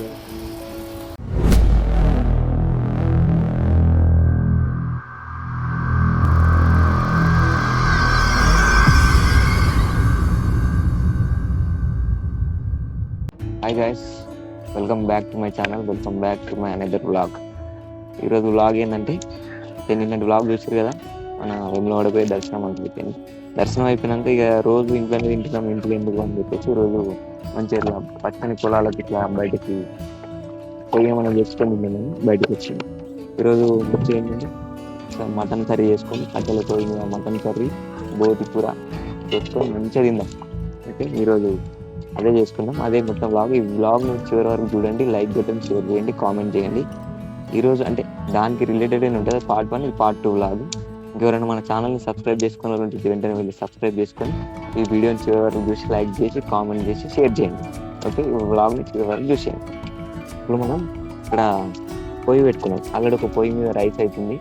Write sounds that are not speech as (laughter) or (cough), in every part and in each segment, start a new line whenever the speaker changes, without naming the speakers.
Hi guys welcome back to my channel welcome back to my another blog ఈరోజు blog ఏంటంటే నేను నిన్నటి blog చూసారు కదా మన వెమ్లవాడ దర్శనం అని చెప్పింది దర్శనం అయిపోయినాక ఇక రోజు ఇంట్లో తింటున్నాం ఇంట్లో ఎందుకు అని చెప్పేసి రోజు మంచిగా ఇట్లా పచ్చని పొలాలకు ఇట్లా బయటకి పోయి మనం చేసుకొని తిన్నాము బయటకు వచ్చింది ఈరోజు వచ్చి ఏంటంటే మటన్ కర్రీ చేసుకొని కట్టెల మీద మటన్ కర్రీ బోటి కూర చేసుకొని మంచిగా తిందాం ఓకే ఈరోజు అదే చేసుకుందాం అదే మొత్తం బ్లాగ్ ఈ బ్లాగ్ చివరి వరకు చూడండి లైక్ కొట్టండి షేర్ చేయండి కామెంట్ చేయండి. ఈరోజు అంటే దానికి రిలేటెడ్ అయిన ఉంటుంది పార్ట్ వన్ ఇది పార్ట్ టూ బ్లాగ్ ఎవరైనా మన ఛానల్ని సబ్స్క్రైబ్ చేసుకున్న వాళ్ళు వెంటనే వెళ్ళి సబ్స్క్రైబ్ చేసుకొని ఈ వీడియోని చివరి వరకు చూసి లైక్ చేసి కామెంట్ చేసి షేర్ చేయండి. ఓకే ఈ బ్లాగ్ని చివరి వరకు చూసేయండి ఇప్పుడు మనం ఇక్కడ పొయ్యి పెట్టుకున్నాం. ఆల్రెడీ ఒక పొయ్యి మీద రైస్ అవుతుంది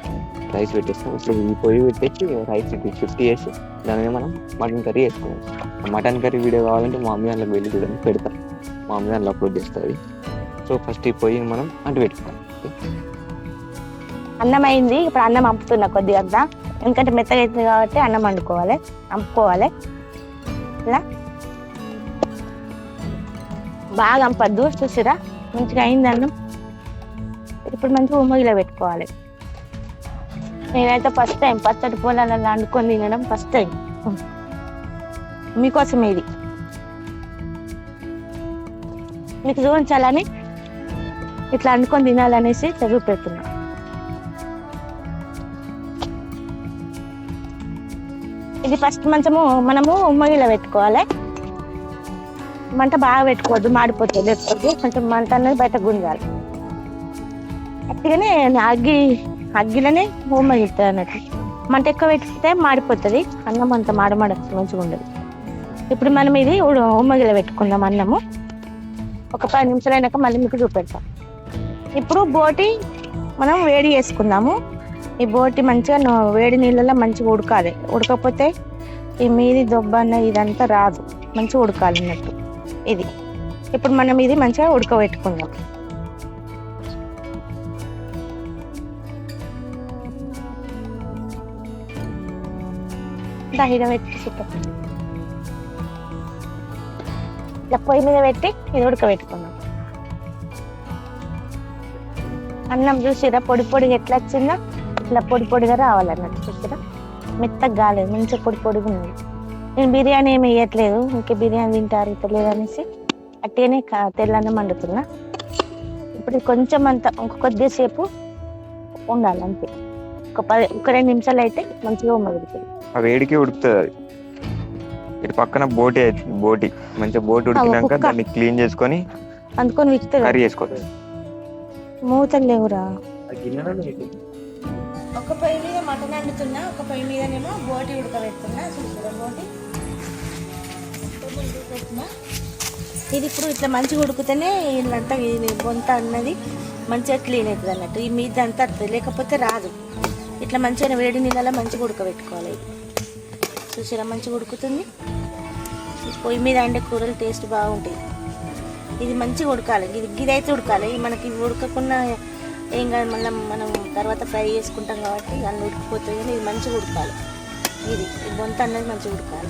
రైస్ పెట్టేస్తాం. ఇప్పుడు ఈ పొయ్యి పెట్టేసి రైస్ షిఫ్ట్ చేసి దాని మీద మనం మటన్ కర్రీ వేసుకున్నాం మటన్ కర్రీ వీడియో కావాలంటే మా మమ్మీ వెళ్ళి చూడండి. పెడతాం మా మమ్మీ దాంట్లో అప్లోడ్ చేస్తుంది. సో ఫస్ట్ ఈ పొయ్యిని మనం అంటు పెట్టుకోవాలి
అన్నం అయింది ఇప్పుడు అన్నం అంపుతున్నా కొద్దిగా అంతా. ఎందుకంటే మెత్తగా అవుతుంది కాబట్టి అన్నం వండుకోవాలి అంపుకోవాలి ఇలా. బాగా అంపద్దు చూసిరా? మంచిగా అయింది అన్నం. ఇప్పుడు మంచిగా ఉమ్మగిలో పెట్టుకోవాలి. నేనైతే ఫస్ట్ టైం పచ్చడి పొలాలలో వండుకొని తినడం ఫస్ట్ టైం మీకోసం ఇది. మీకు చూపించాలని ఇట్లా వండుకొని తినాలనేసి చదువు పెడుతున్నా. ఇది ఫస్ట్ మంచము మనము ఉమ్మగిల పెట్టుకోవాలి. మంట బాగా పెట్టుకోవద్దు మాడిపోతుంది లేకపోతే కొంచెం మంట అనేది బయట గుంజాలి. అట్టిగానే అగ్గి అగ్గిలోనే ఉమ్మగిలుతుంది అన్నట్టు. మంట ఎక్కువ పెట్టుకుంటే మాడిపోతుంది. అన్నం అంత మాడమాడ మంచిగా ఉండదు. ఇప్పుడు మనం ఇది ఉమ్మగిల పెట్టుకుందాం అన్నము. ఒక పది నిమిషాలు అయినాక మళ్ళీ మీకు చూపెడతాం. ఇప్పుడు బోటి మనం వేడి చేసుకుందాము. ఈ బోటి మంచిగా వేడి నీళ్ళలో మంచిగా ఉడకాలి. ఉడకపోతే ఈ మీది దొబ్బ అన్న ఇదంతా రాదు. మంచిగా ఉడకాలి అన్నట్టు. ఇది. ఇప్పుడు మనం ఇది మంచిగా ఉడకబెట్టుకుందాం. దహిడ పెట్టి సుట్ట ఇట్లా పొయ్యి మీద పెట్టి ఇది ఉడకబెట్టుకుందాం. అన్నం చూసిరా? పొడి పొడి ఎట్లా వచ్చిందో? ఇట్లా పొడి పొడిగా రావాలన్నట్టు చూసిరా మెత్తగా కాలేదు మంచిగా పొడి పొడిగా ఉంది నేను బిర్యానీ ఏమి వేయట్లేదు ఇంకా బిర్యానీ తింటారు తెలియదు అనేసి అట్టేనే క- తెల్లన్నం వండుతున్నా ఇప్పుడు కొంచెం అంత ఇంక కొద్దిసేపు ఉండాలి అంతే ఒక పది ఒక రెండు నిమిషాలు అయితే మంచిగా ఉమ్మగుడుతుంది.
ఆ వేడికి ఉడుకుతుంది అది. ఇటు పక్కన బోటి అవుతుంది బోటి మంచిగా బోటి ఉడికినాక. దాన్ని క్లీన్ చేసుకొని
అందుకొని విక్కుతుంది
కర్రీ చేసుకోవాలి.
మూతలు లేవురా. ఒక పొయ్యి మీద మటన్ వండుతున్నా ఒక పొయ్యి మీదనేమో బోటి ఉడకబెడుతున్నా. చూసారా బోటి ఉడకబెట్టిన ఇది ఇప్పుడు ఇట్లా మంచిగా ఉడికితేనే ఇల్లంతా ఇది అన్నది మంచిగా క్లీన్ అవుతుంది అన్నట్టు. ఈ మీద అంతా వస్తుంది లేకపోతే రాదు. ఇట్లా మంచిగా వేడి నీళ్ళలో మంచిగా ఉడకబెట్టుకోవాలి. ఇది చూసారా మంచిగా ఉడుకుతుంది. పొయ్యి మీద అంటే కూరలు టేస్ట్ బాగుంటాయి. ఇది మంచిగా ఉడకాలి. ఇది గిదైతే ఉడకాలి. మనకి ఉడకకున్న ఉడకకుండా ఏం కాదు మళ్ళీ మనం తర్వాత ఫ్రై చేసుకుంటాం కాబట్టి అన్నీ ఉడికిపోతుంది కానీ ఇది మంచిగా ఉడకాలి. ఇది ఈ బొంత అన్నది మంచిగా ఉడకాలి.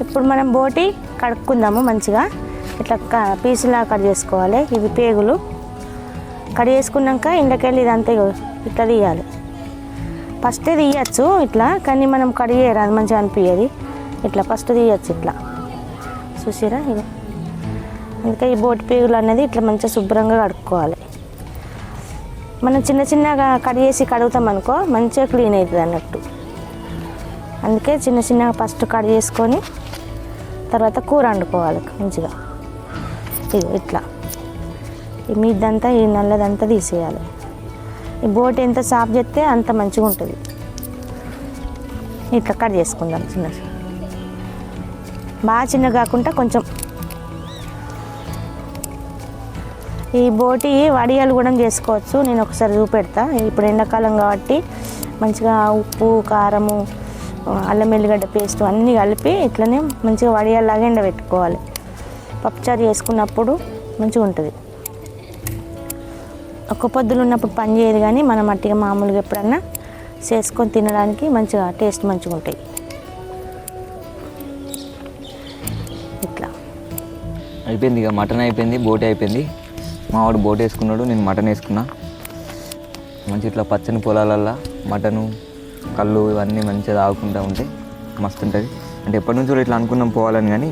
ఇప్పుడు మనం బోటి కడుక్కుందాము మంచిగా. ఇట్లా క- పీసులా కట్ చేసుకోవాలి. ఇవి పేగులు. కట్ చేసుకున్నాక ఇండకెళ్ళి ఇదంతా ఇట్లా తీయాలి. ఫస్ట్ తీయచ్చు ఇట్లా కానీ మనం కడిగేయరాదు మంచిగా అనిపించేది ఇట్లా ఫస్ట్ తీయచ్చు ఇట్లా. చూసిరా ఇది అందుకే ఈ బోటి పేగులు అనేది ఇట్లా మంచిగా శుభ్రంగా కడుక్కోవాలి. మనం చిన్న చిన్నగా కట్ చేసి కడుగుతాం అనుకో మంచిగా క్లీన్ అవుతుంది అన్నట్టు అందుకే చిన్న చిన్నగా ఫస్ట్ కట్ చేసుకొని తర్వాత కూర వండుకోవాలి మంచిగా. ఇగో ఇట్లా. ఈ మీదంతా ఈ నల్లదంతా తీసేయాలి. ఈ బోట్ ఎంత సాఫ్ చేస్తే అంత మంచిగా ఉంటుంది. ఇట్లా కట్ చేసుకుందాం చిన్న బాగా చిన్న కాకుండా కొంచెం. ఈ బోటి వడియాలు కూడా చేసుకోవచ్చు. నేను ఒకసారి చూపెడతా. ఇప్పుడు ఎండాకాలం కాబట్టి మంచిగా ఉప్పు కారము అల్లం ఎల్లిగడ్డ పేస్ట్ అన్నీ కలిపి ఇట్లనే మంచిగా వడియాల్లాగా ఎండబెట్టుకోవాలి. పప్పుచారు చేసుకున్నప్పుడు మంచిగా ఉంటుంది. ఒక్క పొద్దులు ఉన్నప్పుడు పని చేయదు కానీ మనం మట్టిగా మామూలుగా ఎప్పుడన్నా చేసుకొని తినడానికి మంచిగా టేస్ట్ మంచిగా ఉంటాయి. ఇట్లా.
అయిపోయింది ఇక మటన్ అయిపోయింది బోటి అయిపోయింది. మా వాడు బోట్ వేసుకున్నాడు నేను మటన్ వేసుకున్నా. మంచి ఇట్లా పచ్చని పొలాలల్లో మటను కళ్ళు ఇవన్నీ మంచిగా తాగుకుంటూ ఉంటే మస్తు ఉంటుంది. అంటే ఎప్పటి నుంచో ఇట్లా అనుకున్నాం పోవాలని కానీ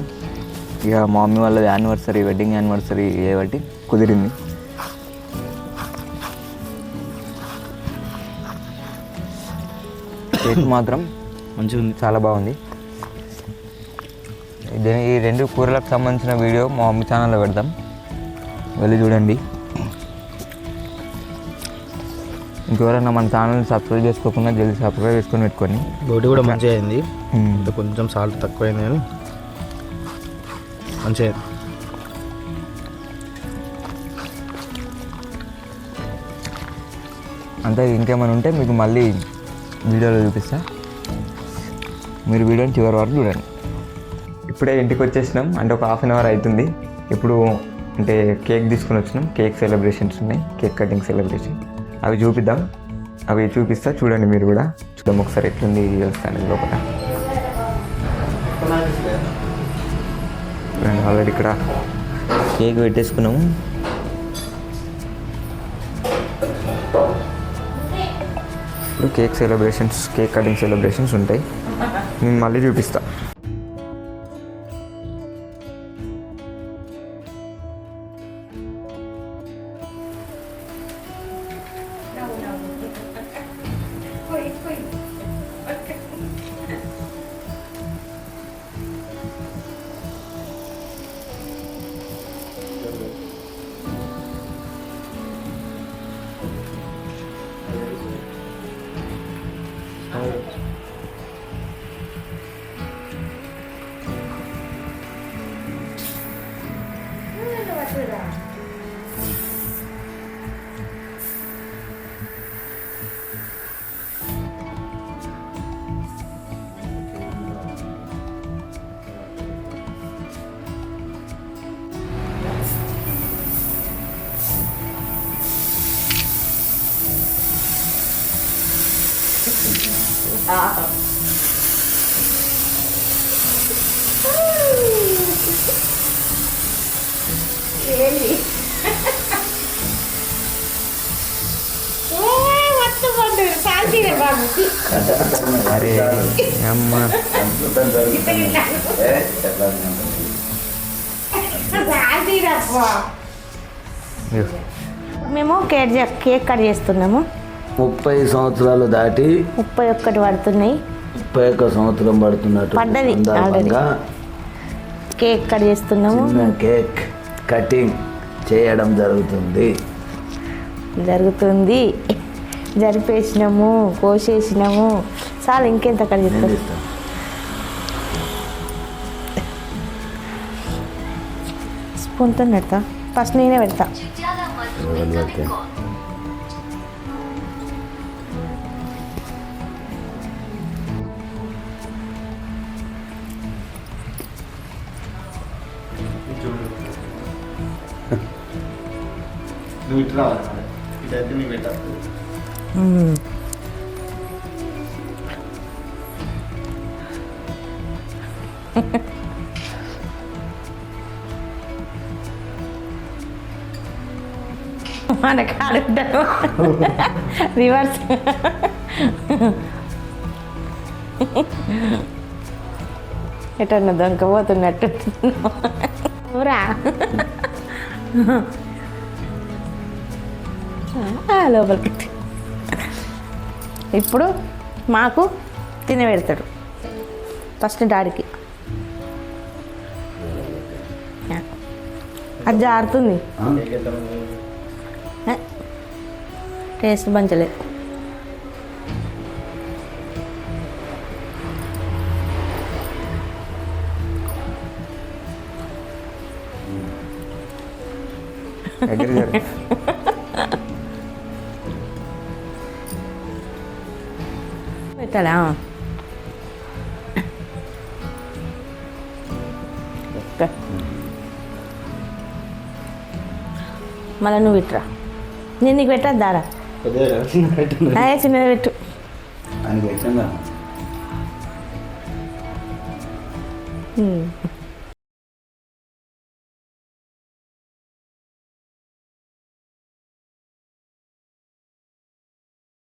ఇక మమ్మీ వాళ్ళది యానివర్సరీ వెడ్డింగ్ యానివర్సరీ కాబట్టి కుదిరింది. కేక్ మాత్రం
మంచిగా ఉంది
చాలా బాగుంది. దీని ఈ రెండు కూరలకు సంబంధించిన వీడియో మా మమ్మీ ఛానల్లో పెడతాం. వెళ్ళి చూడండి. ఇంకెవరైనా మన ఛానల్ని సబ్స్క్రైబ్ చేసుకోకుండా జల్దీ సబ్స్క్రైబ్ చేసుకొని పెట్టుకోండి.
బోటి కూడా మంచిగా అయింది. ఇంకా కొంచెం సాల్ట్ తక్కువైంది కానీ మంచిగా.
అంతే ఇంకేమైనా ఉంటే మీకు మళ్ళీ వీడియోలో చూపిస్తా. మీరు వీడియోని చివరి వరకు చూడండి. ఇప్పుడే ఇంటికి వచ్చేసినాం. అంటే ఒక హాఫ్ అన్ అవర్ అవుతుంది. ఇప్పుడు అంటే కేక్ తీసుకుని వచ్చినాం. కేక్ సెలబ్రేషన్స్ ఉన్నాయి. కేక్ కటింగ్ సెలబ్రేషన్ అవి చూపిద్దాం. అవి చూపిస్తా చూడండి మీరు కూడా. చూద్దాం ఒకసారి ఎట్లుంది వస్తాను లోపల. ఆల్రెడీ ఇక్కడ కేక్ పెట్టేసుకున్నాము. ఇప్పుడు cake celebrations cake cutting celebrations ఉంటాయి. నేను మళ్ళీ చూపిస్తాను 是的。啊。అరే అమ్మ.
మేము కేక్ చే- కేక్ కట్ చేస్తున్నాము.
ముప్పై సంవత్సరాలు దాటి
ముప్పై ఒక్కటి పడుతున్నాయి.
ముప్పై ఒక్క సంవత్సరం పడుతున్నట్టు
పడ్డది కేక్ కట్ చేస్తున్నాము.
కేక్. కటింగ్ చేయడం జరుగుతుంది.
జరుగుతుంది. జరిపేసినాము కోసేసినాము. చాలు ఇంకెంత
ఇస్తాను.
స్పూన్తో పెడతా ఫస్ట్ నేనే పెడతా?
మొదలు పెడితే.
నువ్వు ఇటు రావాలి ఇటైతే నీకు పెట్టాలి
మన కాడుంటాను రివర్స్ ఎటన్నా దొంకపోతున్నట్టు ఊరా ఆ, లోపలికి ఇప్పుడు మాకు తినబెడతాడు ఫస్ట్ డాడీకి. అది జారుతుంది. టేస్ట్ మంచలేదు
దగ్గర (laughs)
పెట్టాలా. మళ్ళీ నువ్వు ఇట్రా నేను నీకు పెట్టా దారా అదే చిన్నది పెట్టు.